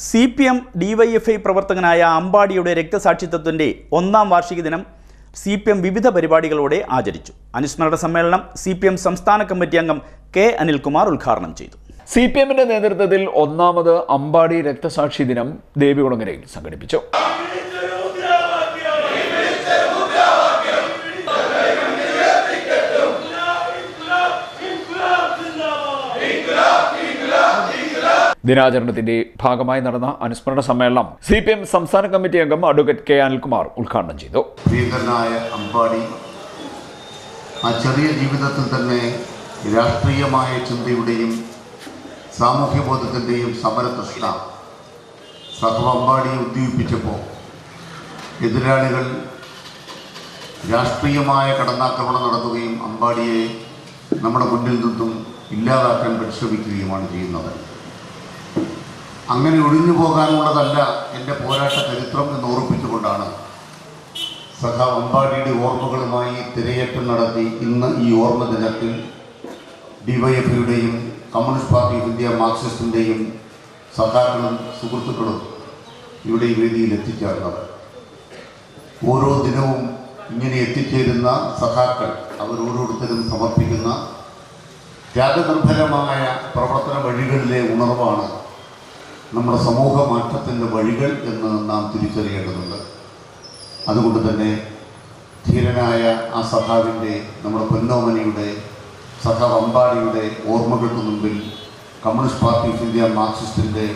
C P M DYFI പ്രവർത്തകനായ അമ്പാടിയുടെ രക്തസാക്ഷിത്വത്തിന്റെ ഒന്നാം വാർഷിക ദിനം സി പി എം വിവിധ പരിപാടികളോടെ ആചരിച്ചു അനുസ്മരണ സമ്മേളനം സി പി എം സംസ്ഥാന കമ്മിറ്റി അംഗം കെ അനിൽകുമാർ ഉദ്ഘാടനം ചെയ്തു സി പി എമ്മിന്റെ നേതൃത്വത്തിൽ ഒന്നാമത് അമ്പാടി രക്തസാക്ഷി ദിനം ദേവികുളങ്ങരയിൽ സംഘടിപ്പിച്ചു ദിനാചരണത്തിന്റെ ഭാഗമായി നടന്ന അനുസ്മരണ സമ്മേളനം സി പി എം സംസ്ഥാന കമ്മിറ്റി അംഗം അഡ്വക്കേറ്റ് കെ അനിൽകുമാർ ഉദ്ഘാടനം ചെയ്തു. അമ്പാടി ആ ചെറിയ ജീവിതത്തിൽ തന്നെ രാഷ്ട്രീയമായ ചിന്തയുടെയും സാമൂഹ്യബോധത്തിന്റെയും സമരതൃഷ്ണ സഹവ അമ്പാടിയെ ഉദ്ദീപിപ്പിച്ചപ്പോൾ എതിരാളികൾ രാഷ്ട്രീയമായ കടന്നാക്രമണം നടത്തുകയും അമ്പാടിയെ നമ്മുടെ മുന്നിൽ നിന്നും ഇല്ലാതാക്കാൻ പരിശ്രമിക്കുകയുമാണ് ചെയ്യുന്നത്. അങ്ങനെ ഒഴിഞ്ഞു പോകാനുള്ളതല്ല എന്റെ പോരാട്ട ചരിത്രം എന്ന് ഓർപ്പിച്ചുകൊണ്ടാണ് സഖാവ് അമ്പാടിയുടെ ഓർമ്മകളുമായി തിരയേറ്റം നടത്തി ഇന്ന് ഈ ഓർമ്മ ദിനത്തിൽ ഡിവൈഎഫിയുടെയും കമ്മ്യൂണിസ്റ്റ് പാർട്ടി ഇന്ത്യ മാർക്സിസ്റ്റിന്റെയും സഖാക്കളും സുഹൃത്തുക്കളും ഇവിടെ ഈ വേദിയിൽ എത്തിച്ചേർന്നത്. ഓരോ ദിനവും ഇങ്ങനെ എത്തിച്ചേരുന്ന സഖാക്കൾ അവരോരോരുത്തരും സമർപ്പിക്കുന്ന ത്യാഗനിർഭരമായ പ്രവർത്തന വഴികളിലെ ഉണർവാണ് നമ്മുടെ സമൂഹ മാറ്റത്തിന്റെ വഴികൾ എന്ന് നാം തിരിച്ചറിയേണ്ടതുണ്ട്. അതുകൊണ്ട് തന്നെ ധീരനായ ആ സഖാവിന്റെ നമ്മുടെ പൊന്നോമനിയുടെ സഖാവ് അമ്പാടിയുടെ ഓർമ്മകൾക്ക് മുമ്പിൽ കമ്മ്യൂണിസ്റ്റ് പാർട്ടി ഓഫ് ഇന്ത്യ മാർക്സിസ്റ്റിന്റെ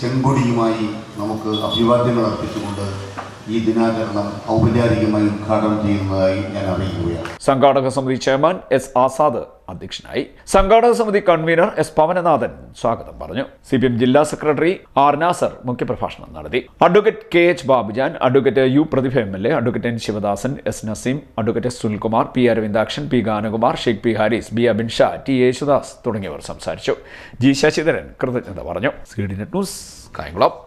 ചെങ്കൊടിയുമായി നമുക്ക് അഭിവാദ്യങ്ങൾ അർപ്പിച്ചുകൊണ്ട് ഈ ദിനാചരണം ഔപചാരികമായി ഉദ്ഘാടനം ചെയ്യുന്നതായി ഞാൻ അറിയിക്കുകയാണ് സംഘാടക സമിതി ചെയർമാൻ എസ് ആസാദ് അധ്യക്ഷനായി. സംഘാടക സമിതി കൺവീനർ എസ് പവനനാഥൻ സ്വാഗതം പറഞ്ഞു. സി പി എം ജില്ലാ സെക്രട്ടറി ആർ നാസർ മുഖ്യപ്രഭാഷണം നടത്തി. Advocate K H Babujan advocate U Prathibha M L A advocate N Sivadasan S Naseem advocate Sunilkumar P Aravindakshan P Ganakumar Sheikh P Haris B Abin Shah T Yesudas തുടങ്ങിയവർ സംസാരിച്ചു. G Sasidharan കൃതജ്ഞത പറഞ്ഞു. C D net news Kayamkulam.